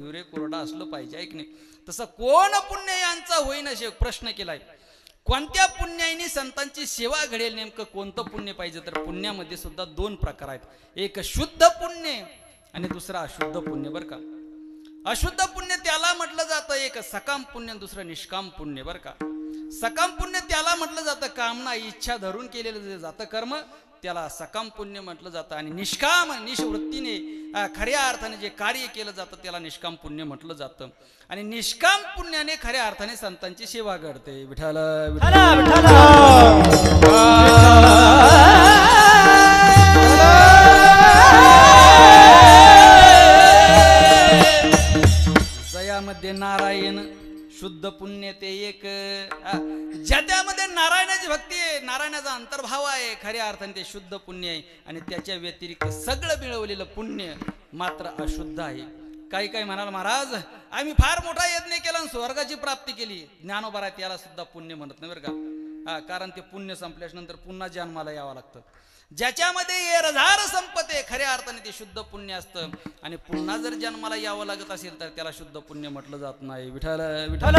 हिवरे कोरडा असलं पाहिजे ऐक नाही? तसं कोण पुण्य यांचा होईन असे प्रश्न केलाय? कोणत्या पुण्याने संतांची सेवा घडेल नेमकं? कोणतं पुण्य पाहिजे? तर पुण्यामध्ये सुद्धा दोन प्रकार आहेत. एक शुद्ध पुण्य आणि दुसरं अशुद्ध पुण्य बरं का? अशुद्ध पुण्य त्याला म्हटलं जातं एक सकाम पुण्य दुसरं निष्काम पुण्य बरं का? सकाम पुण्य त्याला म्हटलं जातं कामना इच्छा धरून केलेलं जे जातं कर्म त्याला सकाम पुण्य म्हटलं जातं आणि निष्काम निष्वृत्तीने खऱ्या अर्थाने जे कार्य केलं जातं त्याला निष्काम पुण्य म्हटलं जातं. आणि निष्काम पुण्याने खऱ्या अर्थाने संतांची सेवा घडते. विठाल. जयामध्ये नारायण शुद्ध पुण्य ते एक. ज्या त्यामध्ये नारायणाची भक्ती नारायणाचा अंतर्भाव आहे खऱ्या अर्थाने ते शुद्ध पुण्य आहे आणि त्याच्या व्यतिरिक्त सगळं मिळवलेलं पुण्य मात्र अशुद्ध आहे. काही काही म्हणाल महाराज आम्ही फार मोठा यज्ञ केला आणि स्वर्गाची प्राप्ती केली. ज्ञानोबा याला सुद्धा पुण्य म्हणत नाही बरं का. हा कारण ते पुण्य संपल्यानंतर पुन्हा जन्माला यावं लागतं. ज्याच्यामध्ये एरझार संपते खऱ्या अर्थाने ते शुद्ध पुण्य असतं. आणि पुन्हा जर जन्माला यावं लागत असेल तर त्याला शुद्ध पुण्य म्हटलं जात नाही. विठाल विठाल